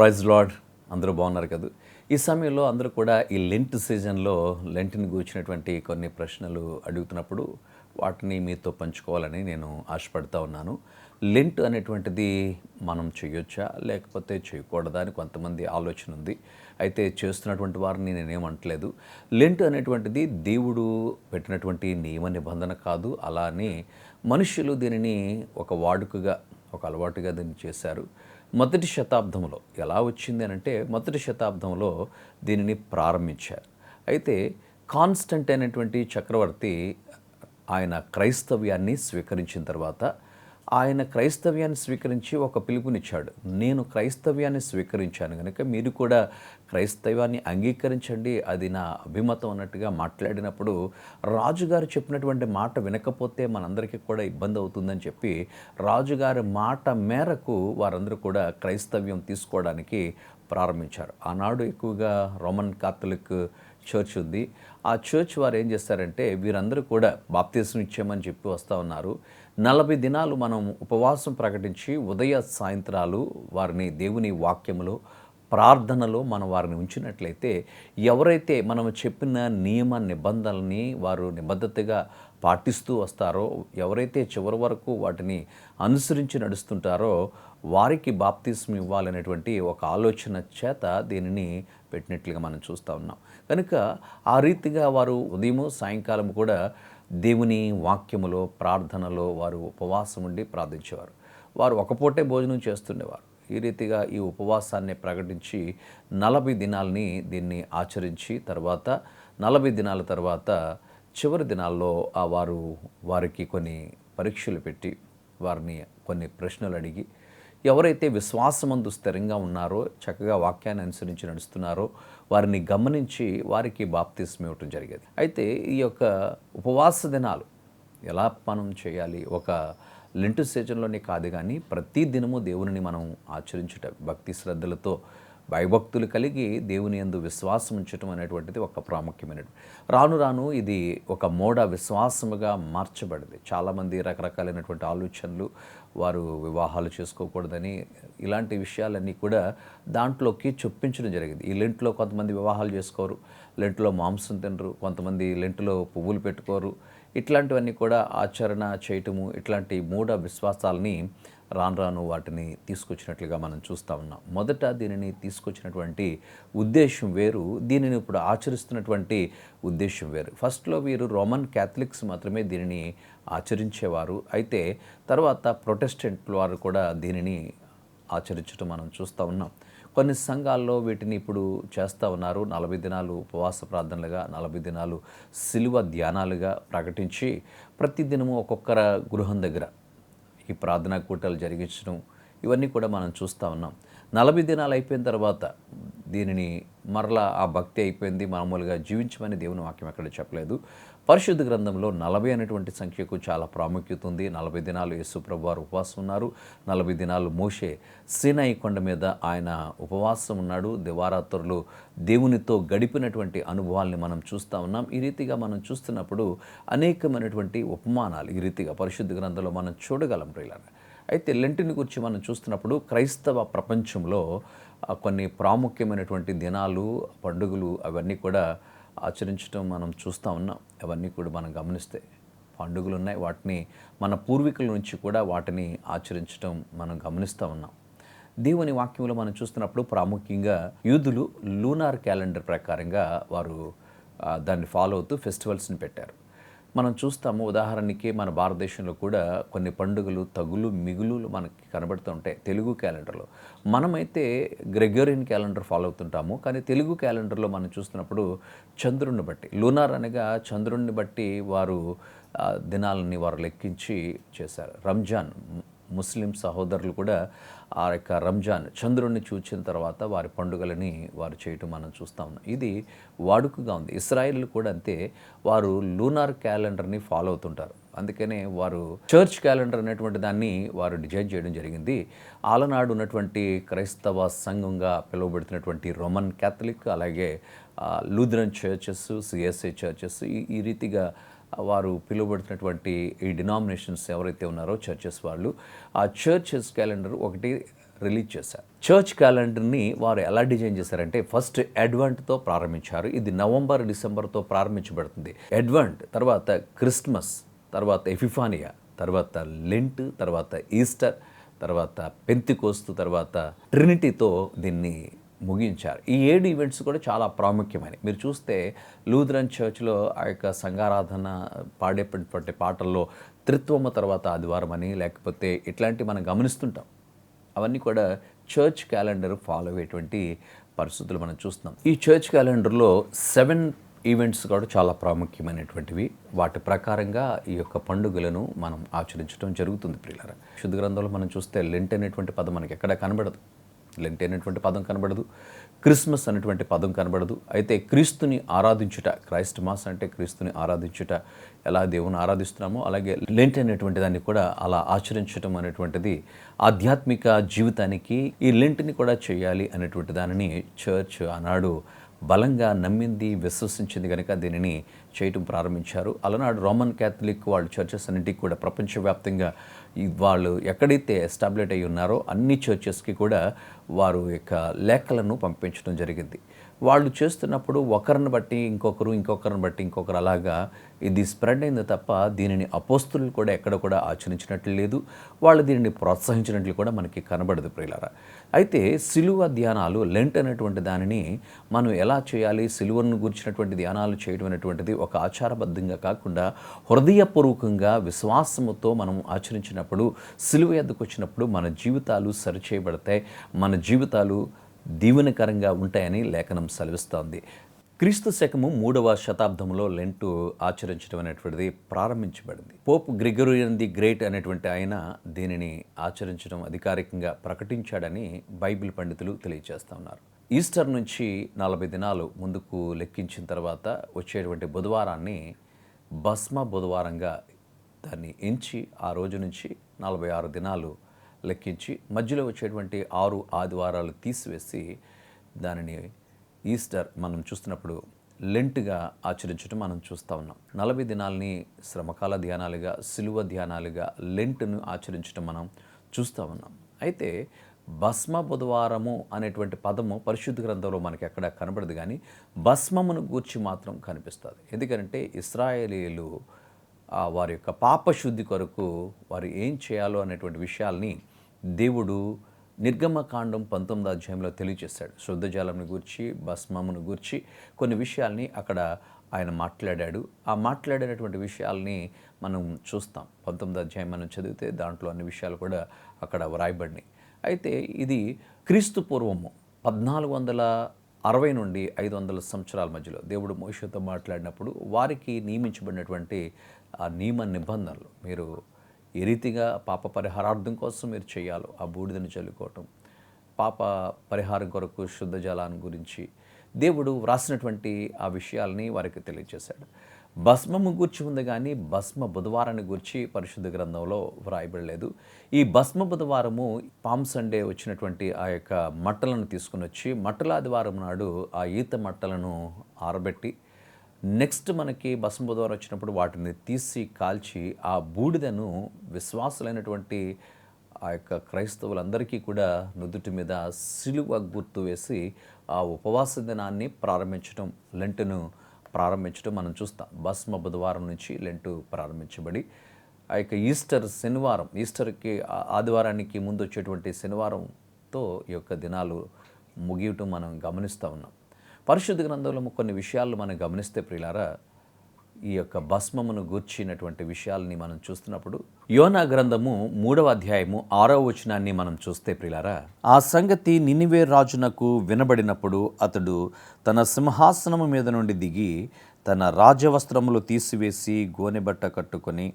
Praise lord అందరూ బాగున్నారు కదా. ఈ సమయంలో అందరూ కూడా ఈ లెంట్ సీజన్లో లెంట్ని గూర్చినటువంటి కొన్ని ప్రశ్నలు అడుగుతున్నప్పుడు వాటిని మీతో పంచుకోవాలని నేను ఆశపడతా ఉన్నాను. లెంట్ అనేటువంటిది మనం చేయొచ్చా? లేకపోతే చేయకూడదా అని కొంతమంది ఆలోచన ఉంది. అయితే చేస్తున్నటువంటి వారిని నేనేమంటలేదు. లెంట్ అనేటువంటిది దేవుడు పెట్టినటువంటి నియమ నిబంధన కాదు. అలా అని మనుషులు దీనిని ఒక వాడుకగా ఒక అలవాటుగా దీన్ని చేశారు. మొదటి శతాబ్దంలో ఎలా వచ్చింది అని అంటే మొదటి శతాబ్దంలో దీనిని ప్రారంభించారు. అయితే కాన్స్టంట్ అయినటువంటి చక్రవర్తి ఆయన క్రైస్తవ్యాన్ని స్వీకరించిన తర్వాత ఆయన క్రైస్తవ్యాన్ని స్వీకరించి ఒక పిలుపునిచ్చాడు. నేను క్రైస్తవ్యాన్ని స్వీకరించాను కనుక మీరు కూడా క్రైస్తవ్యాన్ని అంగీకరించండి అది నా అభిమతం అన్నట్టుగా మాట్లాడినప్పుడు రాజుగారు చెప్పినటువంటి మాట వినకపోతే మనందరికీ కూడా ఇబ్బంది అవుతుందని చెప్పి రాజుగారి మాట మేరకు వారందరూ కూడా క్రైస్తవ్యం తీసుకోవడానికి ప్రారంభించారు. ఆనాడు ఎక్కువగా రోమన్ కాథలిక్ చర్చ్ ఉంది. ఆ చర్చ్ వారు ఏం చేస్తారంటే వీరందరూ కూడా బాప్తీసం ఇచ్చామని చెప్పి వస్తూ ఉన్నారు. నలభై దినాలు మనం ఉపవాసం ప్రకటించి ఉదయ సాయంత్రాలు వారిని దేవుని వాక్యములో ప్రార్థనలో మనం వారిని ఉంచినట్లయితే ఎవరైతే మనం చెప్పిన నియమ నిబంధనల్ని వారు నిబద్ధతగా పాటిస్తూ వస్తారో ఎవరైతే చివరి వరకు వాటిని అనుసరించి నడుస్తుంటారో వారికి బాప్తిస్మ ఇవ్వాలనేటువంటి ఒక ఆలోచన చేత దీనిని పెట్టినట్లుగా మనం చూస్తూ ఉన్నాం. కనుక ఆ రీతిగా వారు ఉదయం సాయంకాలం కూడా దేవుని వాక్యములో ప్రార్థనలో వారు ఉపవాసం ఉండి ప్రార్థించేవారు. వారు ఒకపూటే భోజనం చేస్తుండేవారు. ఈ రీతిగా ఈ ఉపవాసాన్ని ప్రకటించి నలభై దినాల్ని దీన్ని ఆచరించి తర్వాత నలభై దినాల తర్వాత చివరి దినాల్లో ఆ వారు వారికి కొన్ని పరీక్షలు పెట్టి వారిని కొన్ని ప్రశ్నలు అడిగి ఎవరైతే విశ్వాసమందు స్థిరంగా ఉన్నారో చక్కగా వాక్యాన్ని అనుసరించి నడుస్తున్నారో వారిని గమనించి వారికి బాప్తిస్మ ఇవ్వటం జరిగేది. అయితే ఈ యొక్క ఉపవాస దినాలు ఎలా మనం చేయాలి? ఒక లెంటు సీజన్లోనే కాదు కానీ ప్రతి దినము దేవుని మనం ఆచరించుట భక్తి శ్రద్ధలతో భయభక్తులు కలిగి దేవుని యందు విశ్వాసం ఉంచటం అనేటువంటిది ఒక ప్రాముఖ్యమైనది రాను రాను ఇది ఒక మోడ విశ్వాసముగా మార్చబడింది. చాలామంది రకరకాలైనటువంటి ఆలోచనలు వారు వివాహాలు చేసుకోకూడదని ఇలాంటి విషయాలన్నీ కూడా దాంట్లోకి చొప్పించడం జరిగింది. ఈ లెంట్లో కొంతమంది వివాహాలు చేసుకోరు లెంట్లో మాంసం తినరు కొంతమంది లెంట్లో పువ్వులు పెట్టుకోరు ఇట్లాంటివన్నీ కూడా ఆచరణ చేయటము ఇట్లాంటి మూఢ విశ్వాసాలని రాను రాను వాటిని తీసుకొచ్చినట్లుగా మనం చూస్తూ ఉన్నాం. మొదట దీనిని తీసుకొచ్చినటువంటి ఉద్దేశం వేరు దీనిని ఇప్పుడు ఆచరిస్తున్నటువంటి ఉద్దేశం వేరు. ఫస్ట్లో వీరు రోమన్ క్యాథలిక్స్ మాత్రమే దీనిని ఆచరించేవారు. అయితే తర్వాత ప్రొటెస్టెంట్ వారు కూడా దీనిని ఆచరించడం మనం చూస్తూ ఉన్నాం. కొన్ని సంఘాల్లో వీటిని ఇప్పుడు చేస్తూ ఉన్నారు. నలభై దినాలు ఉపవాస ప్రార్థనలుగా నలభై దినాలు సిలువ ధ్యానాలుగా ప్రకటించి ప్రతి దినము ఒక్కొక్కర గృహం దగ్గర ఈ ప్రార్థనా కూటలు జరిగించడం ఇవన్నీ కూడా మనం చూస్తూ ఉన్నాం. నలభై దినాలు అయిపోయిన తర్వాత దీనిని మరలా ఆ భక్తి అయిపోయింది. మామూలుగా జీవించమని దేవుని వాక్యం ఎక్కడ చెప్పలేదు. పరిశుద్ధ గ్రంథంలో నలభై అనేటువంటి సంఖ్యకు చాలా ప్రాముఖ్యత ఉంది. నలభై దినాలు యేసుప్రభు వారు ఉపవాసం ఉన్నారు. నలభై దినాలు మోషే సీనాయి కొండ మీద ఆయన ఉపవాసం ఉన్నాడు. దివారాత్రులు దేవునితో గడిపినటువంటి అనుభవాల్ని మనం చూస్తూ ఉన్నాం. ఈ రీతిగా మనం చూస్తున్నప్పుడు అనేకమైనటువంటి ఉపమానాలు ఈ రీతిగా పరిశుద్ధ గ్రంథంలో మనం చూడగలం ప్రియులారా. అయితే లెంటిని గురించి మనం చూస్తున్నప్పుడు క్రైస్తవ ప్రపంచంలో కొన్ని ప్రాముఖ్యమైనటువంటి దినాలు పండుగలు అవన్నీ కూడా ఆచరించడం మనం చూస్తూ ఉన్నాం. అవన్నీ కూడా మనం గమనిస్తే పండుగలు ఉన్నాయి వాటిని మన పూర్వీకుల నుంచి కూడా వాటిని ఆచరించడం మనం గమనిస్తూ ఉన్నాం. దేవుని వాక్యంలో మనం చూస్తున్నప్పుడు ప్రాముఖ్యంగా యూదులు లూనార్ క్యాలెండర్ ప్రకారంగా వారు దాన్ని ఫాలో అవుతూ ఫెస్టివల్స్ని పెట్టారు. మనం చూస్తాము ఉదాహరణకి మన భారతదేశంలో కూడా కొన్ని పండుగలు తగులు మిగులు మనకి కనబడుతూ ఉంటాయి తెలుగు క్యాలెండర్లో. మనమైతే గ్రెగోరియన్ క్యాలెండర్ ఫాలో అవుతుంటాము కానీ తెలుగు క్యాలెండర్లో మనం చూస్తున్నప్పుడు చంద్రుడిని బట్టి లూనార్ అనగా చంద్రుడిని బట్టి వారు దినాలని వారు లెక్కించి చేశారు. రంజాన్ ముస్లిం సహోదరులు కూడా ఆ యొక్క రంజాన్ చంద్రుడిని చూచిన తర్వాత వారి పండుగలని వారు చేయటం మనం చూస్తూ ఉన్నాం. ఇది వాడుకగా ఉంది. ఇస్రాయిల్ కూడా అంతే. వారు లూనార్ క్యాలెండర్ని ఫాలో అవుతుంటారు. అందుకనే వారు చర్చ్ క్యాలెండర్ అనేటువంటి దాన్ని వారు డిజైన్ చేయడం జరిగింది. ఆలనాడు ఉన్నటువంటి క్రైస్తవ సంఘంగా పిలువబడుతున్నటువంటి రోమన్ క్యాథలిక్ అలాగే లూథరన్ చర్చెస్ సిఎస్ఏ చర్చెస్ ఈ ఈ రీతిగా వారు పిలువబడుతున్నటువంటి ఈ డినామినేషన్స్ ఎవరైతే ఉన్నారో చర్చెస్ వాళ్ళు ఆ చర్చెస్ క్యాలెండర్ ఒకటి రిలీజ్ చేశారు. చర్చ్ క్యాలెండర్ని వారు ఎలా డిజైన్ చేశారంటే ఫస్ట్ అడ్వెంట్తో ప్రారంభించారు. ఇది నవంబర్ డిసెంబర్తో ప్రారంభించబడుతుంది. అడ్వెంట్ తర్వాత క్రిస్మస్ తర్వాత ఎఫిఫానియా తర్వాత లెంట్ తర్వాత ఈస్టర్ తర్వాత పెంతికోస్తు తర్వాత ట్రినిటీతో దీన్ని ముగించారు. ఈ ఏడు ఈవెంట్స్ కూడా చాలా ప్రాముఖ్యమైనవి. మీరు చూస్తే లూథరన్ చర్చ్లో ఆ యొక్క సంఘారాధన పాడేటువంటి పాటల్లో త్రిత్వము తర్వాత ఆదివారం అని లేకపోతే ఇట్లాంటివి మనం గమనిస్తుంటాం. అవన్నీ కూడా చర్చ్ క్యాలెండర్ ఫాలో అయ్యేటువంటి పరిస్థితులు మనం చూస్తున్నాం. ఈ చర్చ్ క్యాలెండర్లో సెవెన్ ఈవెంట్స్ కూడా చాలా ప్రాముఖ్యమైనటువంటివి. వాటి ప్రకారంగా ఈ యొక్క పండుగలను మనం ఆచరించడం జరుగుతుంది ప్రియులారా. శుద్ధ గ్రంథంలో మనం చూస్తే లెంట్ అనేటువంటి పదం మనకి ఎక్కడ కనబడదు. లెంట్ అనేటువంటి పదం కనబడదు. క్రిస్మస్ అనేటువంటి పదం కనబడదు. అయితే క్రీస్తుని ఆరాధించుట క్రైస్ట్ మాస్ అంటే క్రీస్తుని ఆరాధించుట ఎలా దేవుని ఆరాధిస్తున్నామో అలాగే లెంట్ అనేటువంటి దాన్ని కూడా అలా ఆచరించడం అనేటువంటిది ఆధ్యాత్మిక జీవితానికి ఈ లెంట్ని కూడా చేయాలి అనేటువంటి దానిని చర్చ్ ఆనాడు బలంగా నమ్మింది విశ్వసించింది కనుక దీనిని చేయటం ప్రారంభించారు. అలనాడు రోమన్ క్యాథలిక్ వాళ్ళు చర్చెస్ అన్నింటికి కూడా ప్రపంచవ్యాప్తంగా వాళ్ళు ఎక్కడైతే ఎస్టాబ్లిట్ అయి ఉన్నారో అన్ని చర్చెస్కి కూడా వారు యొక్క లేఖలను పంపించడం జరిగింది. వాళ్ళు చేస్తున్నప్పుడు ఒకరిని బట్టి ఇంకొకరు ఇంకొకరిని బట్టి ఇంకొకరు అలాగా ఇది స్ప్రెడ్ అయింది తప్ప దీనిని అపోస్తులు కూడా ఎక్కడ కూడా ఆచరించినట్లు లేదు. వాళ్ళు దీనిని ప్రోత్సహించినట్లు కూడా మనకి కనబడదు ప్రియులారా. అయితే సిలువ ధ్యానాలు లెంట్ అనేటువంటి దానిని మనం ఎలా చేయాలి? సిలువను గురించినటువంటి ధ్యానాలు చేయడం అనేటువంటిది ఒక ఆచారబద్ధంగా కాకుండా హృదయపూర్వకంగా విశ్వాసముతో మనం ఆచరించినప్పుడు సిలువ ఎద్దకు వచ్చినప్పుడు మన జీవితాలు సరిచేయబడతాయి. మన జీవితాలు దీవెనకరంగా ఉంటాయని లేఖనం సెలవిస్తోంది. క్రీస్తు శకము మూడవ శతాబ్దంలో లెంటు ఆచరించడం అనేటువంటిది ప్రారంభించబడింది. పోప్ గ్రిగోరియన్ ది గ్రేట్ అనేటువంటి ఆయన దీనిని ఆచరించడం అధికారికంగా ప్రకటించాడని బైబిల్ పండితులు తెలియజేస్తా ఉన్నారు. ఈస్టర్ నుంచి నలభై దినాలు ముందుకు లెక్కించిన తర్వాత వచ్చేటువంటి బుధవారాన్ని భస్మ బుధవారంగా దాన్ని ఎంచి ఆ రోజు నుంచి నలభై ఆరు దినాలు లెక్కించి మధ్యలో వచ్చేటువంటి ఆరు ఆదివారాలు తీసివేసి దానిని ఈస్టర్ మనం చూస్తున్నప్పుడు లెంట్గా ఆచరించడం మనం చూస్తూ ఉన్నాం. నలభై దినాలని శ్రమకాల ధ్యానాలుగా సిలువ ధ్యానాలుగా లెంట్ను ఆచరించడం మనం చూస్తూ ఉన్నాం. అయితే భస్మ బుధవారము అనేటువంటి పదము పరిశుద్ధ గ్రంథంలో మనకి ఎక్కడ కనబడదు కానీ భస్మమును గూర్చి మాత్రం కనిపిస్తుంది. ఎందుకంటే ఇస్రాయేలీలు వారి యొక్క పాపశుద్ధి కొరకు వారు ఏం చేయాలో అనేటువంటి విషయాల్ని దేవుడు నిర్గమకాండం పంతొమ్మిది అధ్యాయంలో తెలియజేశాడు శుద్ధజాలంని గూర్చి భస్మమును గూర్చి కొన్ని విషయాల్ని అక్కడ ఆయన మాట్లాడాడు. ఆ మాట్లాడినటువంటి విషయాల్ని మనం చూస్తాం. పంతొమ్మిది అధ్యాయం మనం చదివితే దాంట్లో అన్ని విషయాలు కూడా అక్కడ వ్రాయబడినాయి. అయితే ఇది క్రీస్తు పూర్వము పద్నాలుగు వందల అరవై నుండి ఐదు వందల సంవత్సరాల మధ్యలో దేవుడు మోషతో మాట్లాడినప్పుడు వారికి నియమించబడినటువంటి ఆ నియమ నిబంధనలు. మీరు ఏ రీతిగా పాప పరిహారార్థం కోసం మీరు చేయాలో ఆ బూడిదని చల్లుకోవటం పాప పరిహారం కొరకు శుద్ధ జలాన్ని గురించి దేవుడు వ్రాసినటువంటి ఆ విషయాల్ని వారికి తెలియజేశాడు. భస్మము గూర్చి ఉంది కానీ భస్మ బుధవారాన్ని గూర్చి పరిశుద్ధ గ్రంథంలో వ్రాయబడలేదు. ఈ భస్మ బుధవారము పామ్ సండే వచ్చినటువంటి ఆ యొక్క మట్టలను తీసుకుని వచ్చి మట్టల ఆదివారం నాడు ఆ ఈత మట్టలను ఆరబెట్టి నెక్స్ట్ మనకి భస్మ బుధవారం వచ్చినప్పుడు వాటిని తీసి కాల్చి ఆ బూడిదను విశ్వాసులైనటువంటి ఆ యొక్క క్రైస్తవులందరికీ కూడా నుదుటి మీద సిలువ గుర్తు వేసి ఆ ఉపవాస దినాన్ని ప్రారంభించడం లెంటును ప్రారంభించడం మనం చూస్తాం. భస్మ బుధవారం నుంచి లెంటు ప్రారంభించబడి ఆ యొక్క ఈస్టర్ శనివారం ఈస్టర్కి ఆదివారానికి ముందు వచ్చేటువంటి శనివారంతో ఈ యొక్క దినాలు ముగియటం మనం గమనిస్తూ ఉన్నాం. పరిశుద్ధ గ్రంథంలో కొన్ని విషయాలు మనం గమనిస్తే ప్రియులారా ఈ యొక్క భస్మమును గూర్చినటువంటి విషయాల్ని మనం చూస్తున్నప్పుడు యోనా గ్రంథము మూడవ అధ్యాయము ఆరవ వచనాన్ని మనం చూస్తే ప్రిలారా ఆ సంగతి నినివే రాజునకు వినబడినప్పుడు అతడు తన సింహాసనము మీద నుండి దిగి తన రాజవస్త్రములు తీసివేసి గోనెబట్ట కట్టుకొని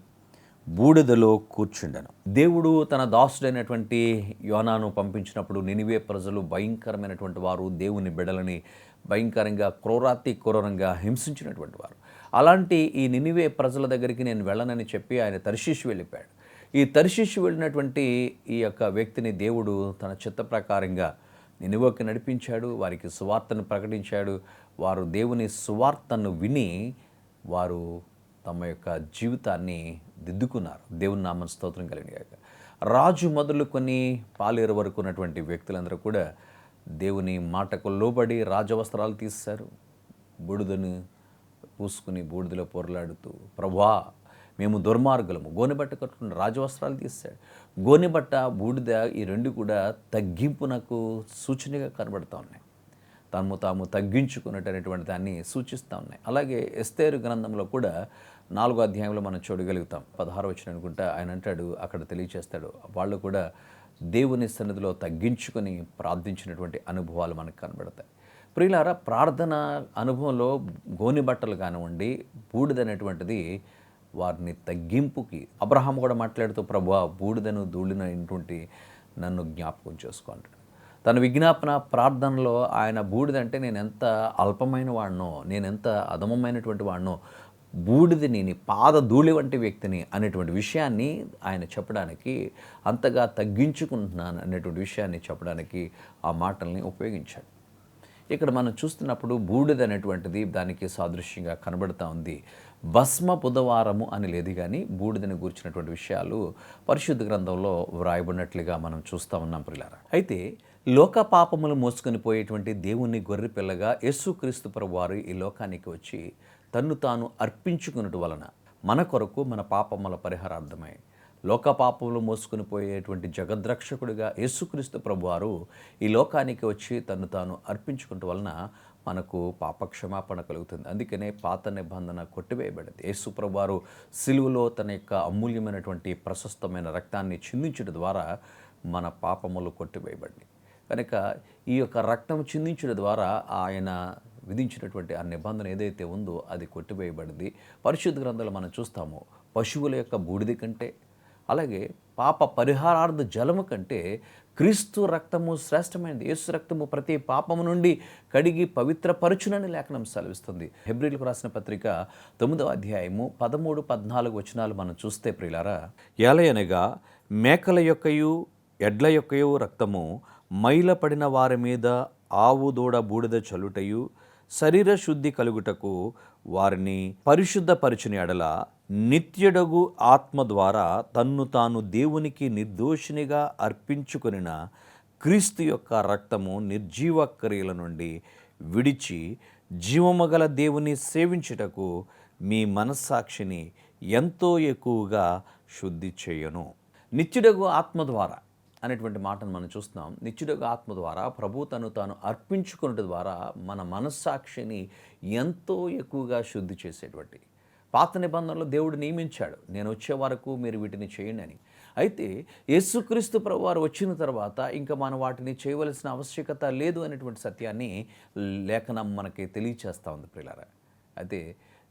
బూడిదలో కూర్చుండెను. దేవుడు తన దాసుడైనటువంటి యోనాను పంపించినప్పుడు నినివే ప్రజలు భయంకరమైనటువంటి వారు దేవుని బిడలని భయంకరంగా క్రూరాతి క్రూరంగా హింసించినటువంటి వారు. అలాంటి ఈ నినివే ప్రజల దగ్గరికి నేను వెళ్ళనని చెప్పి ఆయన తర్శీషు వెళ్ళిపోయాడు. ఈ తర్శీషు వెళ్ళినటువంటి ఈ యొక్క వ్యక్తిని దేవుడు తన చిత్త ప్రకారంగా నినివోకి నడిపించాడు వారికి సువార్తను ప్రకటించాడు. వారు దేవుని సువార్తను విని వారు తమ యొక్క జీవితాన్ని దిద్దుకున్నారు. దేవుని నామం స్తోత్రం కలిగిన రాజు మొదలుకొని పాలేరు వరకు ఉన్నటువంటి వ్యక్తులందరూ కూడా దేవుని మాటకు లోబడి రాజవస్త్రాలు తీశారు. బూడిదను పూసుకుని బూడిదలో పొరలాడుతూ ప్రభా మేము దుర్మార్గులము. గోనెబట్ట కట్టుకుని రాజవస్త్రాలు తీశాడు. గోనెబట్ట బూడిద ఈ రెండు కూడా తగ్గింపునకు సూచనగా కనబడుతూ ఉన్నాయి. తాము తాము తగ్గించుకున్నటువంటి దాన్ని సూచిస్తూ ఉన్నాయి. అలాగే ఎస్తేరు గ్రంథంలో కూడా నాలుగో అధ్యాయంలో మనం చూడగలుగుతాం. పదహారు వచ్చిన అనుకుంటా ఆయన అంటాడు అక్కడ తెలియచేస్తాడు. వాళ్ళు కూడా దేవుని సన్నిధిలో తగ్గించుకొని ప్రార్థించినటువంటి అనుభవాలు మనకు కనబడతాయి. ప్రియులారా ప్రార్థన అనుభవంలో గోని బట్టలు కానివ్వండి బూడిదనేటువంటిది వారిని తగ్గింపుకి అబ్రహాం కూడా మాట్లాడుతూ ప్రభు బూడిదను దూడినటువంటి నన్ను జ్ఞాపకం చేసుకోండి. తన విజ్ఞాపన ప్రార్థనలో ఆయన బూడిదంటే నేను ఎంత అల్పమైన వాడినో నేను ఎంత అధమమైనటువంటి వాడినో బూడిదని నేను పాద ధూళి వంటి వ్యక్తిని అనేటువంటి విషయాన్ని ఆయన చెప్పడానికి అంతగా తగ్గించుకుంటున్నాను అనేటువంటి విషయాన్ని చెప్పడానికి ఆ మాటల్ని ఉపయోగించాడు. ఇక్కడ మనం చూస్తున్నప్పుడు బూడిద అనేటువంటిది దానికి సాదృశ్యంగా కనబడుతూ ఉంది. భస్మ బుధవారము అని లేదు కానీ బూడిదని గురించినటువంటి విషయాలు పరిశుద్ధ గ్రంథంలో వ్రాయబడినట్లుగా మనం చూస్తూ ఉన్నాం ప్రిలారా. అయితే లోక పాపములు మోసుకొని పోయేటువంటి దేవుని గొర్రె పిల్లగా యేసుక్రీస్తు ప్రభువారు ఈ లోకానికి వచ్చి తన్ను తాను అర్పించుకున్నటు వలన మన కొరకు మన పాపముల పరిహారార్థమై లోక పాపములు మోసుకుని పోయేటువంటి జగద్రక్షకుడిగా యేసుక్రీస్తు ప్రభువారు ఈ లోకానికి వచ్చి తను తాను అర్పించుకుంటూ వలన మనకు పాప క్షమాపణ కలుగుతుంది. అందుకనే పాత నిబంధన కొట్టివేయబడింది. యేసు ప్రభువారు సిలువలో తన యొక్క అమూల్యమైనటువంటి ప్రశస్తమైన రక్తాన్ని చిందించడం ద్వారా మన పాపములు కొట్టివేయబడి కనుక ఈ యొక్క రక్తం చిందించడం ద్వారా ఆయన విధించినటువంటి ఆ నిబంధన ఏదైతే ఉందో అది కొట్టివేయబడింది. పరిశుద్ధ గ్రంథాలు మనం చూస్తాము. పశువుల యొక్క బూడిద కంటే అలాగే పాప పరిహారార్థ జలము కంటే క్రీస్తు రక్తము శ్రేష్టమైనది. యేసు రక్తము ప్రతి పాపము నుండి కడిగి పవిత్రపరచునని లేఖనం సెలవిస్తుంది. హెబ్రిల్కు రాసిన పత్రిక తొమ్మిదవ అధ్యాయము పదమూడు పద్నాలుగు వచనాలు మనం చూస్తే ప్రియులారా ఎలయనగా మేకల యొక్కయు ఎడ్ల యొక్కయు రక్తము మైలపడిన వారి మీద ఆవు దూడ బూడిద చలుటయు శరీర శుద్ధి కలుగుటకు వారిని పరిశుద్ధపరచుని ఎడల నిత్యుడగు ఆత్మ ద్వారా తన్ను తాను దేవునికి నిర్దోషినిగా అర్పించుకొనిన క్రీస్తు యొక్క రక్తము నిర్జీవ క్రియల నుండి విడిచి జీవమగల దేవుని సేవించుటకు మీ మనస్సాక్షిని ఎంతో ఎక్కువగా శుద్ధి చేయను. నిత్యుడగు ఆత్మ ద్వారా అనేటువంటి మాటను మనం చూస్తున్నాం. నిత్యుడగు ఆత్మ ద్వారా ప్రభు తను తాను అర్పించుకున్న ద్వారా మన మనస్సాక్షిని ఎంతో ఎక్కువగా శుద్ధి చేసేటువంటి. పాత నిబంధనలో దేవుడు నియమించాడు. నేను వచ్చే వరకు మీరు వీటిని చేయండి అని. అయితే యేసుక్రీస్తు ప్రభు వారు వచ్చిన తర్వాత ఇంకా మనం వాటిని చేయవలసిన ఆవశ్యకత లేదు అనేటువంటి సత్యాన్ని లేఖనం మనకి తెలియచేస్తూ ఉంది ప్రియులారా. అయితే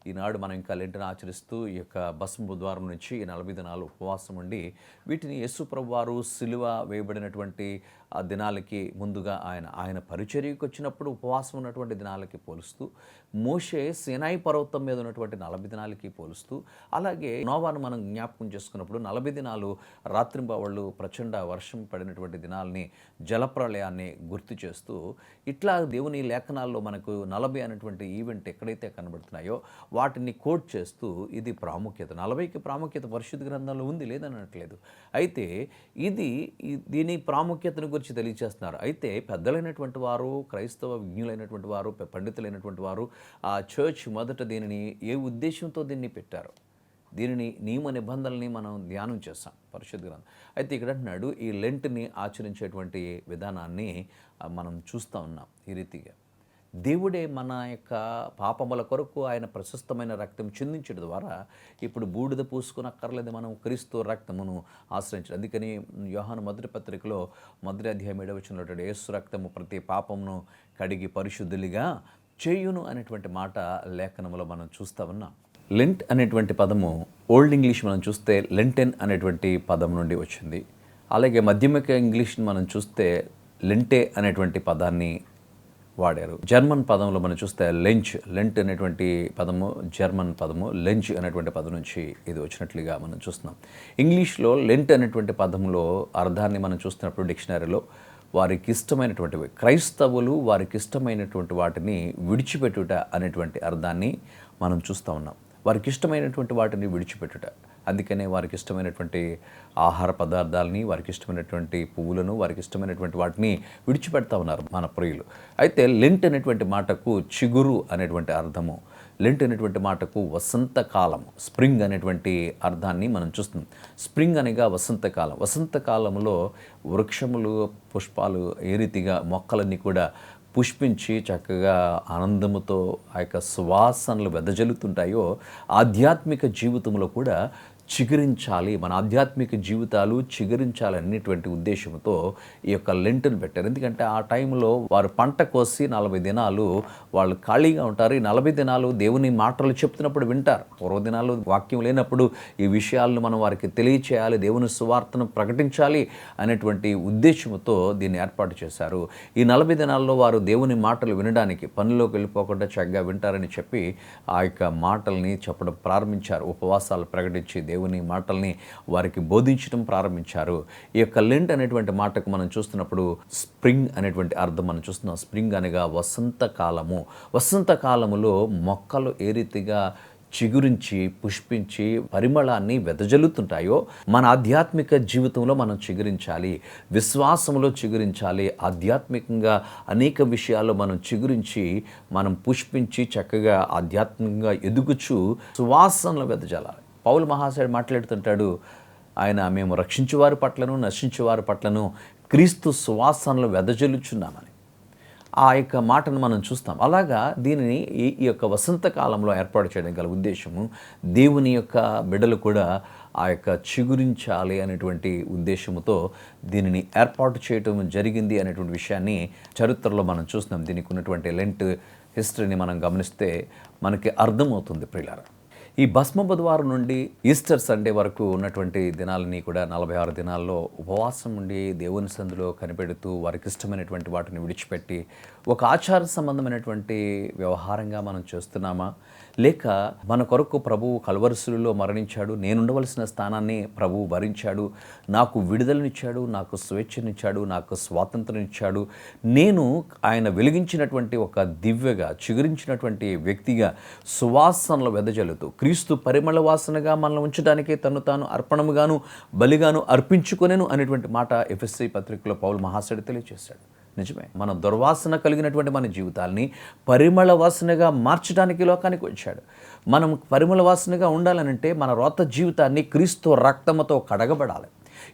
ఈనాడు మనం ఇంకా లెంటను ఆచరిస్తూ ఈ యొక్క భస్మ బుధవారం నుంచి ఈ నలభై దినాలు ఉపవాసం ఉండి వీటిని యేసు ప్రభు వారు సిలువ వేయబడినటువంటి ఆ దినాలకి ముందుగా ఆయన ఆయన పరిచర్యకు వచ్చినప్పుడు ఉపవాసం ఉన్నటువంటి దినాలకి పోలుస్తూ మోషే సినాయి పర్వతం మీద ఉన్నటువంటి నలభై దినాలకి పోలుస్తూ అలాగే నోవాను మనం జ్ఞాపకం చేసుకున్నప్పుడు నలభై దినాలు రాత్రింబవళ్ళు ప్రచండ వర్షం పడినటువంటి దినాల్ని జలప్రళయాన్ని గుర్తు చేస్తూ ఇట్లా దేవుని లేఖనాల్లో మనకు నలభై అనేటువంటి ఈవెంట్ ఎక్కడైతే కనబడుతున్నాయో వాటిని కోట్ చేస్తూ ఇది ప్రాముఖ్యత. నలభైకి ప్రాముఖ్యత పరిశుద్ధ గ్రంథంలో ఉంది లేదనట్లేదు. అయితే ఇది దీని ప్రాముఖ్యతను గురించి తెలియజేస్తున్నారు. అయితే పెద్దలైనటువంటి వారు క్రైస్తవ విజ్ఞులైనటువంటి వారు పండితులైనటువంటి వారు ఆ చర్చ్ మొదట దీనిని ఏ ఉద్దేశంతో దీన్ని పెట్టారు? దీనిని నియమ నిబంధనల్ని మనం ధ్యానం చేస్తాం పరిశుద్ధ గ్రంథం. అయితే ఇక్కడ అంటున్నాడు ఈ లెంట్ని ఆచరించేటువంటి విధానాన్ని మనం చూస్తూ ఉన్నాం ఈ రీతిగా. దేవుడే మన యొక్క పాపముల కొరకు ఆయన ప్రశస్తమైన రక్తం చిందించడం ద్వారా ఇప్పుడు బూడిద పూసుకునక్కర్లేదు మనం క్రీస్తు రక్తమును ఆశ్రయించడం. అందుకని యోహాను మొదటి పత్రికలో మొదటి అధ్యాయం ఏడవచ్చినటువంటి యేసు రక్తము ప్రతి పాపమును కడిగి పరిశుద్ధులుగా చేయును అనేటువంటి మాట లేఖనములో మనం చూస్తూ ఉన్నాం. లెంట్ అనేటువంటి పదము ఓల్డ్ ఇంగ్లీష్ మనం చూస్తే లెంటెన్ అనేటువంటి పదం నుండి వచ్చింది. అలాగే మధ్యమిక ఇంగ్లీష్ని మనం చూస్తే లెంటే అనేటువంటి పదాన్ని వాడారు. జర్మన్ పదంలో మనం చూస్తే లెంచ్ లెంట్ అనేటువంటి పదము జర్మన్ పదము లెంచ్ అనేటువంటి పదం నుంచి ఇది వచ్చినట్లుగా మనం చూస్తున్నాం. ఇంగ్లీష్లో లెంట్ అనేటువంటి పదంలో అర్థాన్ని మనం చూస్తున్నప్పుడు డిక్షనరీలో వారికి ఇష్టమైనటువంటివి క్రైస్తవులు వారికి ఇష్టమైనటువంటి వాటిని విడిచిపెట్టుట అనేటువంటి అర్థాన్ని మనం చూస్తూ ఉన్నాం. వారికి ఇష్టమైనటువంటి వాటిని విడిచిపెట్టుట. అందుకనే వారికి ఇష్టమైనటువంటి ఆహార పదార్థాలని వారికి ఇష్టమైనటువంటి పువ్వులను వారికి ఇష్టమైనటువంటి వాటిని విడిచిపెడతా ఉన్నారు మన ప్రియులు. అయితే లెంట్ అనేటువంటి మాటకు చిగురు అనేటువంటి అర్థము లెంట్ అనేటువంటి మాటకు వసంతకాలము స్ప్రింగ్ అనేటువంటి అర్థాన్ని మనం చూస్తున్నాం. స్ప్రింగ్ అనగా వసంతకాలం. వసంతకాలంలో వృక్షములు పుష్పాలు ఏ రీతిగా మొక్కలన్నీ కూడా పుష్పించి చక్కగా ఆనందముతో ఆ యొక్క సువాసనలు వెదజల్లుతుంటాయో ఆధ్యాత్మిక జీవితంలో కూడా చిగురించాలి మన ఆధ్యాత్మిక జీవితాలు చిగురించాలనేటువంటి ఉద్దేశంతో ఈ యొక్క లెంటును పెట్టారు. ఎందుకంటే ఆ టైంలో వారు పంట కోసి నలభై దినాలు వాళ్ళు ఖాళీగా ఉంటారు. ఈ నలభై దినాలు దేవుని మాటలు చెప్తున్నప్పుడు వింటారు. పూర్వ దినాలు వాక్యం లేనప్పుడు ఈ విషయాలను మనం వారికి తెలియచేయాలి దేవుని సువార్తను ప్రకటించాలి అనేటువంటి ఉద్దేశంతో దీన్ని ఏర్పాటు చేశారు. ఈ నలభై దినాల్లో వారు దేవుని మాటలు వినడానికి పనిలోకి వెళ్ళిపోకుండా చక్కగా వింటారని చెప్పి ఆ యొక్క మాటల్ని చెప్పడం ప్రారంభించారు. ఉపవాసాలు ప్రకటించి దేవుని మాటల్ని వారికి బోధించడం ప్రారంభించారు. ఈ యొక్క లెంట్ అనేటువంటి మాటకు మనం చూస్తున్నప్పుడు స్ప్రింగ్ అనేటువంటి అర్థం మనం చూస్తున్నాం. స్ప్రింగ్ అనగా వసంతకాలము వసంతకాలములో మొక్కలు ఏ రీతిగా చిగురించి పుష్పించి పరిమళాన్ని వెదజల్లుతుంటాయో మన ఆధ్యాత్మిక జీవితంలో మనం చిగురించాలి. విశ్వాసంలో చిగురించాలి. ఆధ్యాత్మికంగా అనేక విషయాల్లో మనం చిగురించి మనం పుష్పించి చక్కగా ఆధ్యాత్మికంగా ఎదుగుచు సువాసనలు వెదజల్లాలి. పౌలు మహాశయుడు మాట్లాడుతుంటాడు ఆయన మేము రక్షించేవారి పట్లను నశించేవారి పట్లను క్రీస్తు సువాసనలు వెదజల్లుచున్నామని. ఆ యొక్క మాటను మనం చూస్తాం. అలాగా దీనిని ఈ ఈ యొక్క వసంతకాలంలో ఏర్పాటు చేయడం గల ఉద్దేశము దేవుని యొక్క బిడ్డలు కూడా ఆ యొక్క చిగురించాలి అనేటువంటి ఉద్దేశముతో దీనిని ఏర్పాటు చేయటం జరిగింది అనేటువంటి విషయాన్ని చరిత్రలో మనం చూస్తున్నాం. దీనికి ఉన్నటువంటి లెంట్ హిస్టరీని మనం గమనిస్తే మనకి అర్థమవుతుంది ప్రియులారా. ఈ భస్మ బుధవారం నుండి ఈస్టర్ సండే వరకు ఉన్నటువంటి దినాలని కూడా నలభై ఆరు దినాల్లో ఉపవాసం ఉండి దేవుని సందులో కనిపెడుతూ వారికి ఇష్టమైనటువంటి వాటిని విడిచిపెట్టి ఒక ఆచార సంబంధమైనటువంటి వ్యవహారంగా మనం చేస్తున్నామా? లేక మన కొరకు ప్రభువు కలవరుసులలో మరణించాడు నేను ఉండవలసిన స్థానాన్ని ప్రభువు భరించాడు నాకు విడుదలనిచ్చాడు నాకు స్వేచ్ఛనిచ్చాడు నాకు స్వాతంత్రనిచ్చాడు నేను ఆయన వెలిగించినటువంటి ఒక దివ్యగా చిగురించినటువంటి వ్యక్తిగా సువాసనలు వెదజల్లుతూ క్రీస్తు పరిమళ వాసనగా మనల్ని ఉంచడానికే తను తాను అర్పణముగాను బలిగాను అర్పించుకొనేను అనేటువంటి మాట ఎఫ్ఎస్సి పత్రికలో పౌలు మహాశడి తెలియజేశాడు నిజమే మన దుర్వాసన కలిగినటువంటి మన జీవితాల్ని పరిమళ వాసనగా మార్చడానికి లోకానికి వచ్చాడు. మనం పరిమళ వాసనగా ఉండాలనంటే మన రోత జీవితాన్ని క్రీస్తు రక్తముతో కడగబడాలి.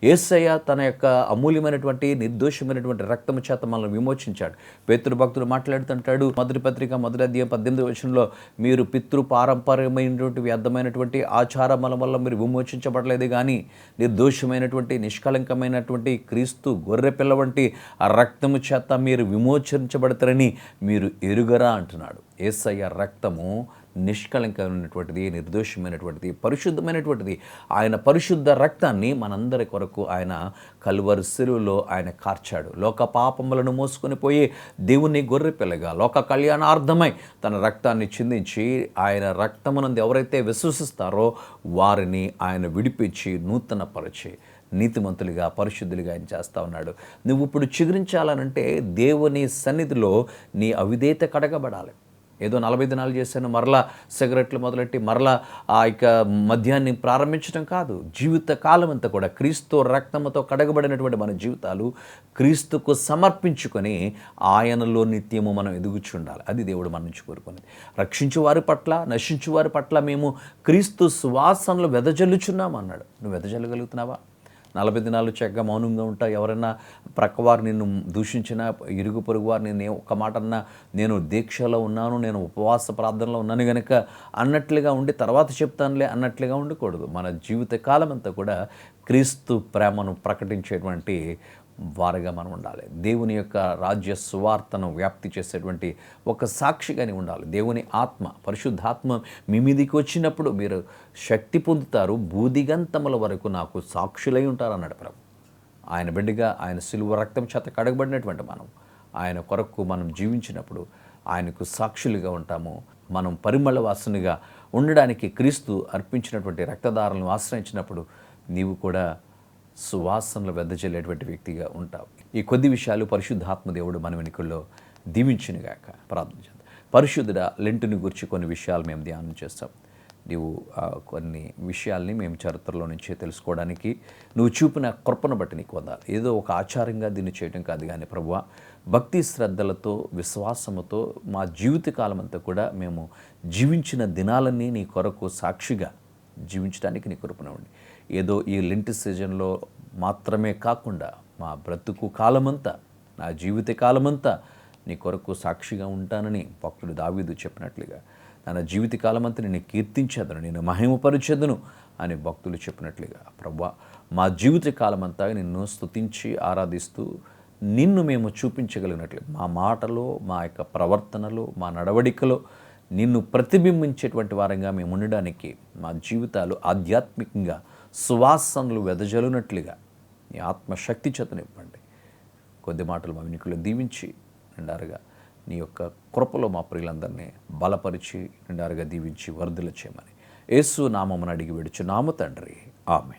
ఏసయ్య తన యొక్క అమూల్యమైనటువంటి నిర్దోషమైనటువంటి రక్తం చేత మనల్ని విమోచించాడు. పితృభక్తులు మాట్లాడుతుంటాడు మొదటి పత్రిక మొదటి అధ్యాయం పద్దెనిమిది వచనంలో మీరు పితృ పారంపర్యమైనటువంటి వ్యర్థమైనటువంటి ఆచారముల వల్ల మీరు విమోచించబడలేదు కానీ నిర్దోషమైనటువంటి నిష్కలంకమైనటువంటి క్రీస్తు గొర్రె పిల్ల వంటి ఆ రక్తము చేత మీరు విమోచించబడతారని మీరు ఎరుగరా అంటున్నాడు. ఏసయ్య రక్తము నిష్కలంకమైనటువంటిది నిర్దోషమైనటువంటిది పరిశుద్ధమైనటువంటిది. ఆయన పరిశుద్ధ రక్తాన్ని మనందరి కొరకు ఆయన కలువరు సెలువులో ఆయన కార్చాడు. లోక పాపములను మోసుకొని పోయి దేవుని గొర్రె పిల్లగా లోక కళ్యాణార్థమై తన రక్తాన్ని చిందించి ఆయన రక్తమునందు ఎవరైతే విశ్వసిస్తారో వారిని ఆయన విడిపించి నూతనపరిచి నీతిమంతులుగా పరిశుద్ధులుగా ఆయన చేస్తూ ఉన్నాడు. నువ్వు ఇప్పుడు చిగురించాలనంటే దేవుని సన్నిధిలో నీ అవిధేత కడగబడాలి. ఏదో నలభై దినాలు చేశాను మరలా సిగరెట్లు మొదలెట్టి మరలా ఆ యొక్క మద్యాన్ని ప్రారంభించడం కాదు. జీవిత కాలం అంతా కూడా క్రీస్తు రక్తంతో కడగబడినటువంటి మన జీవితాలు క్రీస్తుకు సమర్పించుకొని ఆయనలో నిత్యము మనం ఎదుగుచుండాలి. అది దేవుడు మన నుంచి కోరుకునేది రక్షించు వారి పట్ల నశించు వారి పట్ల మేము క్రీస్తు సువాసనలు వెదజల్లుచున్నాం అన్నాడు. నువ్వు వెదజల్లగలుగుతున్నావా? నలభై దినాలు చక్కగా మౌనంగా ఉంటా. ఎవరైనా ప్రక్కవారు నిన్ను దూషించినా ఇరుగు పొరుగు వారు నేను ఒక మాట అన్నా నేను దీక్షలో ఉన్నాను నేను ఉపవాస ప్రార్థనలో ఉన్నాను కనుక అన్నట్లుగా ఉండి తర్వాత చెప్తానులే అన్నట్లుగా ఉండకూడదు. మన జీవిత కాలం అంతా కూడా క్రీస్తు ప్రేమను ప్రకటించేటువంటి వారిగా మనం ఉండాలి. దేవుని యొక్క రాజ్య సువార్తను వ్యాప్తి చేసేటువంటి ఒక సాక్షిగానే ఉండాలి. దేవుని ఆత్మ పరిశుద్ధాత్మ మీ మీదికి వచ్చినప్పుడు మీరు శక్తి పొందుతారు. బూదిగంతముల వరకు నాకు సాక్షులై ఉంటారు అన్నాడు ప్రభు. ఆయన బిడ్డగా ఆయన సిలువ రక్తం చేత కడగబడినటువంటి మనం. ఆయన కొరకు మనం జీవించినప్పుడు ఆయనకు సాక్షులుగా ఉంటాము. మనం పరిమళ వాసనగా ఉండడానికి క్రీస్తు అర్పించినటువంటి రక్తదారులను ఆశ్రయించినప్పుడు నీవు కూడా సువాసనలు వెదజల్లేటువంటి వ్యక్తిగా ఉంటావు. ఈ కొద్ది విషయాలు పరిశుద్ధాత్మ దేవుడు మన వెనుకల్లో దీవించినగాక. ప్రార్థన పరిశుద్ధుడ లెంటుని గురించి కొన్ని విషయాలు మేము ధ్యానం చేస్తాం. నీవు కొన్ని విషయాల్ని మేము చరిత్రలో నుంచే తెలుసుకోవడానికి నువ్వు చూపిన కృపను బట్టి నీకు వందాలి. ఏదో ఒక ఆచారంగా దీన్ని చేయడం కాదు కానీ ప్రభు భక్తి శ్రద్ధలతో విశ్వాసముతో మా జీవితకాలం అంతా కూడా మేము జీవించిన దినాలన్నీ నీ కొరకు సాక్షిగా జీవించడానికి నీ కృపనవ్వండి ఏదో ఈ లింట్ సీజన్లో మాత్రమే కాకుండా మా బ్రతుకు కాలమంతా నా జీవిత కాలమంతా నీ కొరకు సాక్షిగా ఉంటానని భక్తుడు దావీదు చెప్పినట్లుగా నా జీవిత కాలమంతా నేను కీర్తించేదను నేను మహిమపరిచేదను అని భక్తులు చెప్పినట్లుగా ప్రభా మా జీవిత కాలమంతా నిన్ను స్తుతించి ఆరాధిస్తూ నిన్ను మేము చూపించగలిగినట్లు మా మాటలో మా యొక్క ప్రవర్తనలో మా నడవడికలో నిన్ను ప్రతిబింబించేటువంటి వారంగా మేము ఉండడానికి మా జీవితాలు ఆధ్యాత్మికంగా సువాసనలు వెదజల్లునట్లుగా నీ ఆత్మశక్తి చేతనివ్వండి. కొద్ది మాటలు మా వినికులు దీవించి నిండారుగా నీ యొక్క కృపలో మా ప్రియులందరినీ బలపరిచి నిండారుగా దీవించి వరదలు చేయమని యేసు నామమును అడిగి విడుచు నామ తండ్రి. ఆమె